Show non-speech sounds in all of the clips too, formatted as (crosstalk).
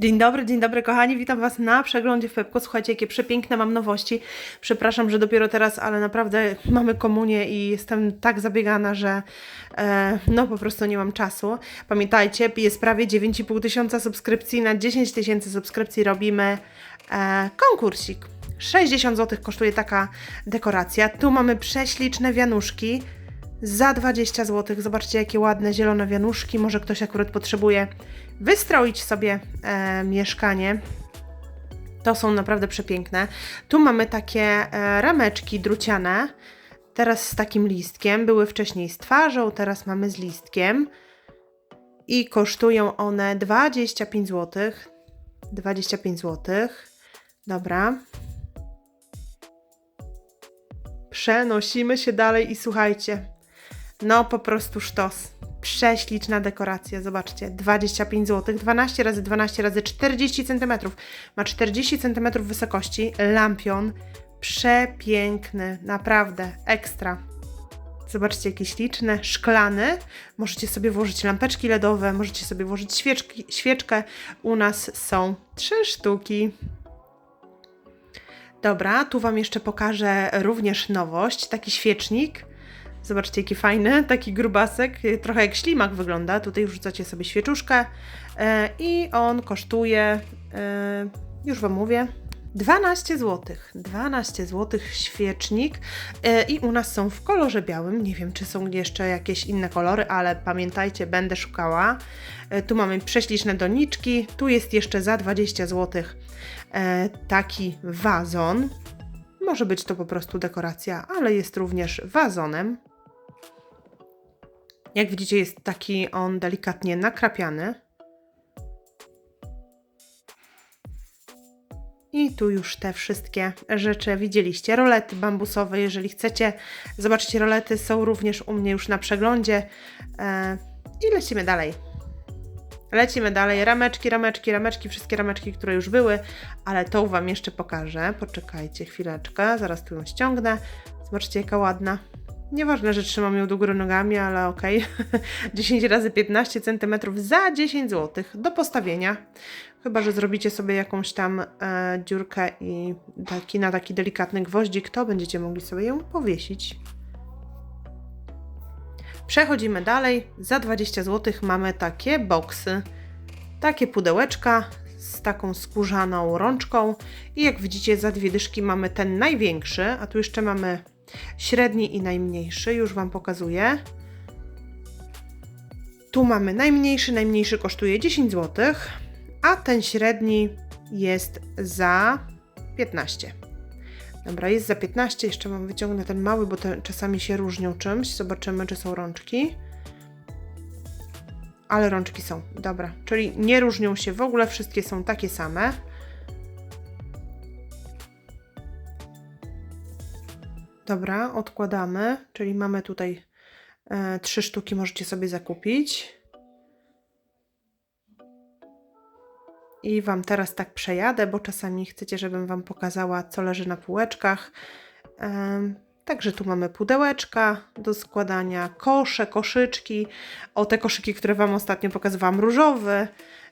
Dzień dobry, dzień dobry kochani, witam Was na przeglądzie w Pepko. Słuchajcie, jakie przepiękne mam nowości. Przepraszam, że dopiero teraz, ale naprawdę mamy komunię i jestem tak zabiegana, że e, no po prostu nie mam czasu. Pamiętajcie, jest prawie 9,5 tysiąca subskrypcji, na 10 tysięcy subskrypcji robimy e, konkursik. 60 zł kosztuje taka dekoracja. Tu mamy prześliczne wianuszki za 20 zł. Zobaczcie, jakie ładne zielone wianuszki. Może ktoś akurat potrzebuje wystroić sobie e, mieszkanie. To są naprawdę przepiękne. Tu mamy takie e, rameczki druciane. Teraz z takim listkiem. Były wcześniej z twarzą, teraz mamy z listkiem. I kosztują one 25 zł. 25 zł. Dobra. Przenosimy się dalej i słuchajcie. No po prostu sztos. Prześliczna dekoracja, zobaczcie, 25 zł, 12 razy 12 razy 40 cm. Ma 40 cm wysokości, lampion, przepiękny, naprawdę, ekstra. Zobaczcie, jakie śliczne, szklany. Możecie sobie włożyć lampeczki LEDowe, możecie sobie włożyć świeczki, świeczkę. U nas są trzy sztuki. Dobra, tu Wam jeszcze pokażę również nowość, taki świecznik. Zobaczcie, jaki fajny, taki grubasek, trochę jak ślimak wygląda. Tutaj wrzucacie sobie świeczuszkę e, i on kosztuje, e, już Wam mówię, 12 zł. 12 zł świecznik e, i u nas są w kolorze białym. Nie wiem, czy są jeszcze jakieś inne kolory, ale pamiętajcie, będę szukała. Tu mamy prześliczne doniczki, tu jest jeszcze za 20 zł taki wazon. Może być to po prostu dekoracja, ale jest również wazonem. Jak widzicie, jest taki on delikatnie nakrapiany. I tu już te wszystkie rzeczy widzieliście. Rolety bambusowe, jeżeli chcecie zobaczyć rolety, są również u mnie już na przeglądzie. E, I lecimy dalej. Lecimy dalej. Rameczki, rameczki, rameczki, wszystkie rameczki, które już były, ale to Wam jeszcze pokażę. Poczekajcie chwileczkę, zaraz tu ją ściągnę. Zobaczcie, jaka ładna. Nieważne, że trzymam ją do góry nogami, ale okej. (laughs) Okay. 10 razy 15 cm za 10 zł do postawienia. Chyba, że zrobicie sobie jakąś tam e, dziurkę i taki, na taki delikatny gwoździk, to będziecie mogli sobie ją powiesić. Przechodzimy dalej. Za 20 zł mamy takie boksy. Takie pudełeczka z taką skórzaną rączką. I jak widzicie, za dwie dyszki mamy ten największy, a tu jeszcze mamy średni i najmniejszy. Już Wam pokazuję. Tu mamy najmniejszy, najmniejszy kosztuje 10 zł, a ten średni jest za 15. Dobra, jest za 15, jeszcze mam wyciągnę ten mały, bo te czasami się różnią czymś. Zobaczymy, czy są rączki. Ale rączki są, dobra, czyli nie różnią się w ogóle, wszystkie są takie same. Dobra, odkładamy, czyli mamy tutaj e, trzy sztuki, możecie sobie zakupić. I Wam teraz tak przejadę, bo czasami chcecie, żebym Wam pokazała, co leży na półeczkach. E, także tu mamy pudełeczka do składania, kosze, koszyczki. O te koszyki, które Wam ostatnio pokazywałam, różowy.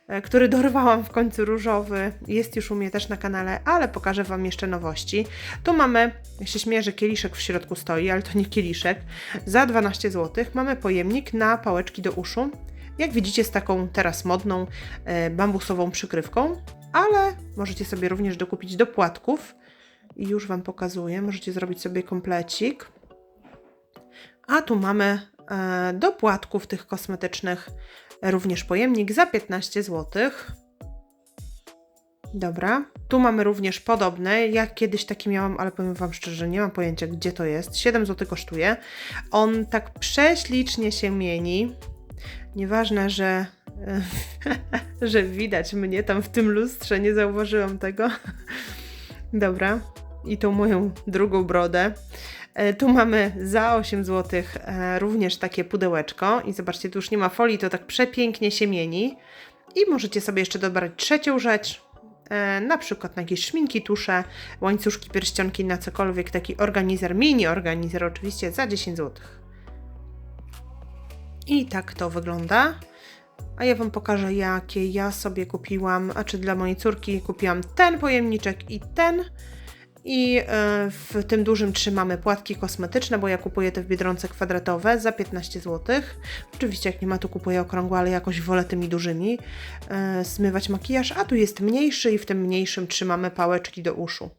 E, który dorwałam w końcu różowy. Jest już u mnie też na kanale, ale pokażę Wam jeszcze nowości. Tu mamy, ja się śmieję, że kieliszek w środku stoi, ale to nie kieliszek. Za 12 zł mamy pojemnik na pałeczki do uszu. Jak widzicie, z taką teraz modną e, bambusową przykrywką, ale możecie sobie również dokupić do płatków. I już Wam pokazuję, możecie zrobić sobie komplecik. A tu mamy e, do płatków tych kosmetycznych również pojemnik za 15 zł. Dobra, tu mamy również podobne. Ja kiedyś taki miałam, ale powiem Wam szczerze, nie mam pojęcia gdzie to jest. 7 zł kosztuje. On tak prześlicznie się mieni. Nieważne, że, (laughs) że widać mnie tam w tym lustrze, nie zauważyłam tego. Dobra, i tą moją drugą brodę. E, tu mamy za 8 zł e, również takie pudełeczko i zobaczcie, tu już nie ma folii, to tak przepięknie się mieni. I możecie sobie jeszcze dobrać trzecią rzecz, e, na przykład na jakieś szminki, tusze, łańcuszki, pierścionki, na cokolwiek, taki organizer, mini organizer oczywiście za 10 zł. I tak to wygląda. A ja Wam pokażę, jakie ja sobie kupiłam, a czy dla mojej córki kupiłam ten pojemniczek i ten. I e, w tym dużym trzymamy płatki kosmetyczne, bo ja kupuję te w Biedronce kwadratowe za 15 zł. Oczywiście jak nie ma, to kupuję okrągłe, ale jakoś wolę tymi dużymi e, zmywać makijaż. A tu jest mniejszy i w tym mniejszym trzymamy pałeczki do uszu.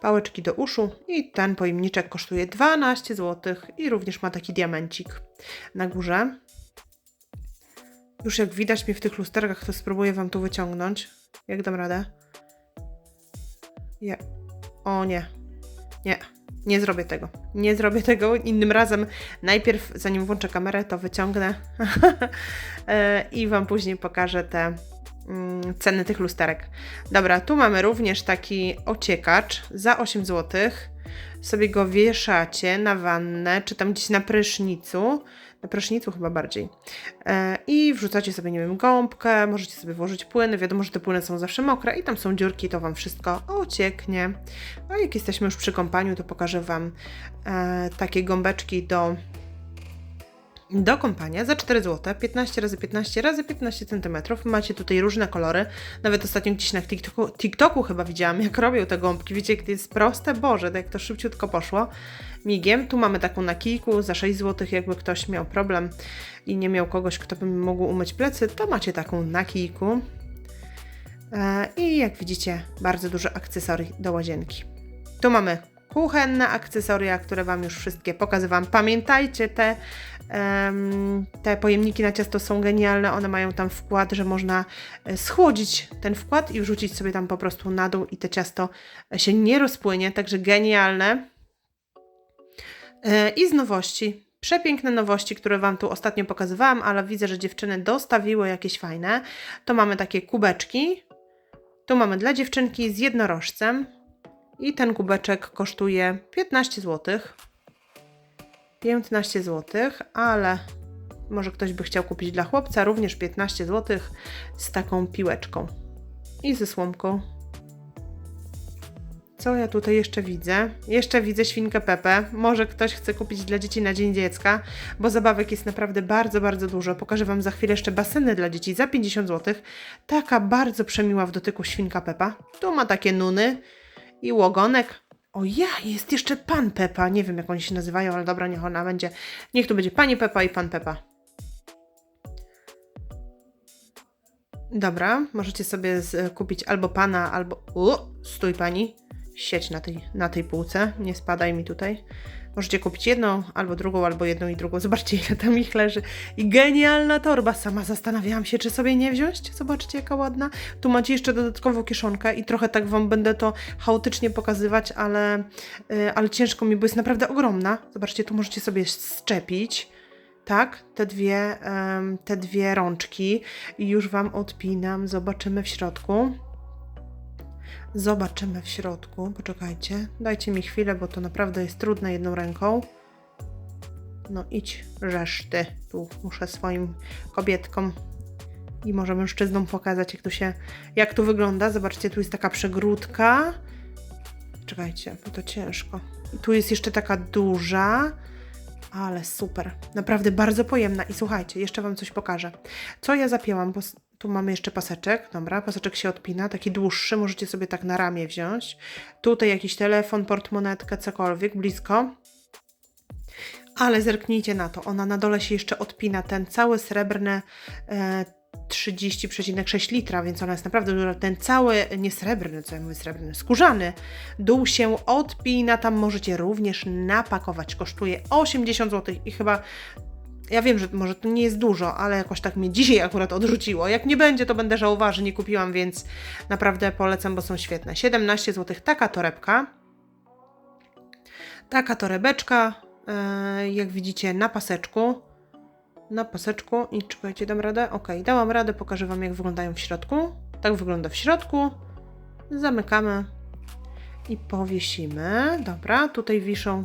Pałeczki do uszu i ten pojemniczek kosztuje 12 zł i również ma taki diamencik na górze. Już jak widać mnie w tych lusterkach, to spróbuję Wam tu wyciągnąć. Jak dam radę? Nie. O nie. Nie. Nie zrobię tego. Nie zrobię (laughs) tego. Innym razem, najpierw, zanim włączę kamerę, to wyciągnę (laughs) E, i Wam później pokażę te mm, ceny tych lusterek. Dobra, tu mamy również taki ociekacz za 8 zł. Sobie go wieszacie na wannę, czy tam gdzieś na prysznicu. Prysznicu chyba bardziej. E, I wrzucacie sobie, nie wiem, gąbkę, możecie sobie włożyć płyny. Wiadomo, że te płyny są zawsze mokre i tam są dziurki, to Wam wszystko ocieknie. A jak jesteśmy już przy kąpaniu, to pokażę Wam e, takie gąbeczki do do kąpania za 4 zł, 15 razy 15 razy 15 cm. Macie tutaj różne kolory. Nawet ostatnio gdzieś na TikToku, TikToku chyba widziałam, jak robią te gąbki. Wiecie, jak to jest proste? Boże, to jak to szybciutko poszło. Migiem. Tu mamy taką na kijku za 6 zł, jakby ktoś miał problem i nie miał kogoś, kto by mógł umyć plecy, to macie taką na kijku. E, I jak widzicie, bardzo dużo akcesorii do łazienki. Tu mamy kuchenne akcesoria, które Wam już wszystkie pokazywałam. Pamiętajcie, te, te pojemniki na ciasto są genialne. One mają tam wkład, że można e, schłodzić ten wkład i wrzucić sobie tam po prostu na dół i to ciasto się nie rozpłynie. Także genialne. E, I z nowości. Przepiękne nowości, które Wam tu ostatnio pokazywałam, ale widzę, że dziewczyny dostawiły jakieś fajne. To mamy takie kubeczki. Tu mamy dla dziewczynki z jednorożcem. I ten kubeczek kosztuje 15 zł. 15 zł, ale może ktoś by chciał kupić dla chłopca również 15 zł z taką piłeczką i ze słomką. Co ja tutaj jeszcze widzę? Jeszcze widzę świnkę Pepe. Może ktoś chce kupić dla dzieci na Dzień Dziecka, bo zabawek jest naprawdę bardzo, bardzo dużo. Pokażę Wam za chwilę jeszcze baseny dla dzieci za 50 zł. Taka bardzo przemiła w dotyku świnka Pepa. Tu ma takie nuny i łogonek. O ja, jest jeszcze pan Pepa. Nie wiem, jak oni się nazywają, ale dobra, niech ona będzie. Niech tu będzie pani Pepa i pan Pepa. Dobra, możecie sobie z, kupić albo pana, albo. U, stój pani. Sieć na tej, na tej półce. Nie spadaj mi tutaj. Możecie kupić jedną, albo drugą, albo jedną i drugą. (laughs) Zobaczcie, ile tam ich leży. I genialna torba. Sama zastanawiałam się, czy sobie nie wziąć. Zobaczcie, jaka ładna. Tu macie jeszcze dodatkową kieszonkę i trochę tak Wam będę to chaotycznie pokazywać, ale, yy, ale ciężko mi, bo jest naprawdę ogromna. Zobaczcie, tu możecie sobie szczepić. Tak, te dwie, em, te dwie rączki i już Wam odpinam. Zobaczymy w środku. Zobaczymy w środku. Poczekajcie. Dajcie mi chwilę, bo to naprawdę jest trudne jedną ręką. No idź reszty. Tu muszę swoim kobietkom i może mężczyznom pokazać, jak tu się, jak tu wygląda. Zobaczcie, tu jest taka przegródka. Czekajcie, bo to ciężko. Tu jest jeszcze taka duża. Ale super. Naprawdę bardzo pojemna. I słuchajcie, jeszcze Wam coś pokażę. Co ja zapięłam, bo tu mamy jeszcze paseczek. Dobra, paseczek się odpina, taki dłuższy, możecie sobie tak na ramię wziąć. Tutaj jakiś telefon, portmonetkę, cokolwiek, blisko. Ale zerknijcie na to, ona na dole się jeszcze odpina, ten cały srebrny e, 30,6 litra, więc ona jest naprawdę duża. Ten cały, nie srebrny, co ja mówię srebrny, skórzany dół się odpina, tam możecie również napakować. Kosztuje 80 zł i chyba ja wiem, że może to nie jest dużo, ale jakoś tak mnie dzisiaj akurat odrzuciło. Jak nie będzie, to będę żałowała, że nie kupiłam, więc naprawdę polecam, bo są świetne. 17 zł taka torebka. Taka torebeczka, e, jak widzicie, na paseczku. Na paseczku i czekajcie, dam radę? Ok, dałam radę, pokażę Wam, jak wyglądają w środku. Tak wygląda w środku. Zamykamy i powiesimy. Dobra, tutaj wiszą.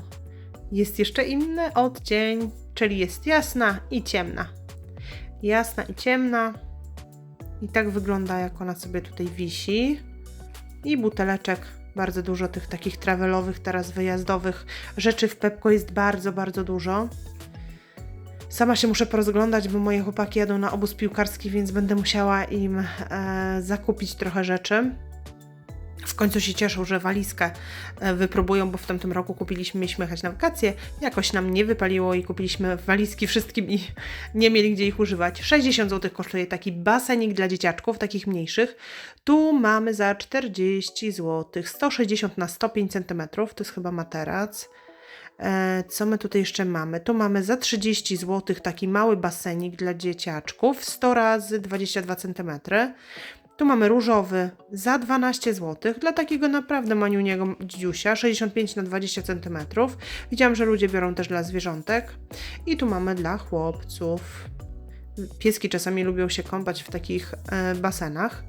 Jest jeszcze inny odcień, czyli jest jasna i ciemna. Jasna i ciemna. I tak wygląda, jak ona sobie tutaj wisi. I buteleczek. Bardzo dużo tych takich travelowych, teraz wyjazdowych rzeczy w Pepko jest bardzo, bardzo dużo. Sama się muszę porozglądać, bo moje chłopaki jadą na obóz piłkarski, więc będę musiała im e, zakupić trochę rzeczy. W końcu się cieszą, że walizkę e, wypróbują, bo w tamtym roku kupiliśmy, mieliśmy jechać na wakacje, jakoś nam nie wypaliło i kupiliśmy walizki wszystkim i (laughs) nie mieli gdzie ich używać. 60 zł kosztuje taki basenik dla dzieciaczków, takich mniejszych. Tu mamy za 40 zł, 160 na 105 cm, to jest chyba materac. E, Co my tutaj jeszcze mamy? Tu mamy za 30 zł taki mały basenik dla dzieciaczków, 100 razy 22 cm. Tu mamy różowy za 12 zł dla takiego naprawdę maniuniego dziusia, 65 na 20 cm. Widziałam, że ludzie biorą też dla zwierzątek. I tu mamy dla chłopców. Pieski czasami lubią się kąpać w takich e, basenach.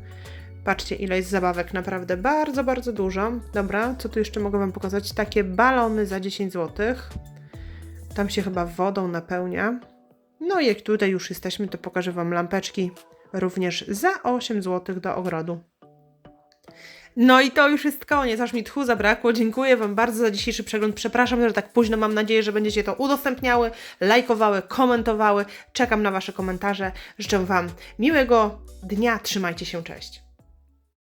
Patrzcie, ile jest zabawek, naprawdę bardzo, bardzo dużo. Dobra, co tu jeszcze mogę Wam pokazać? Takie balony za 10 zł. Tam się chyba wodą napełnia. No i jak tutaj już jesteśmy, to pokażę Wam lampeczki również za 8 zł do ogrodu. No i to już jest koniec, aż mi tchu zabrakło. Dziękuję Wam bardzo za dzisiejszy przegląd. Przepraszam, że tak późno. Mam nadzieję, że będziecie to udostępniały, lajkowały, komentowały. Czekam na Wasze komentarze. Życzę Wam miłego dnia. Trzymajcie się, cześć.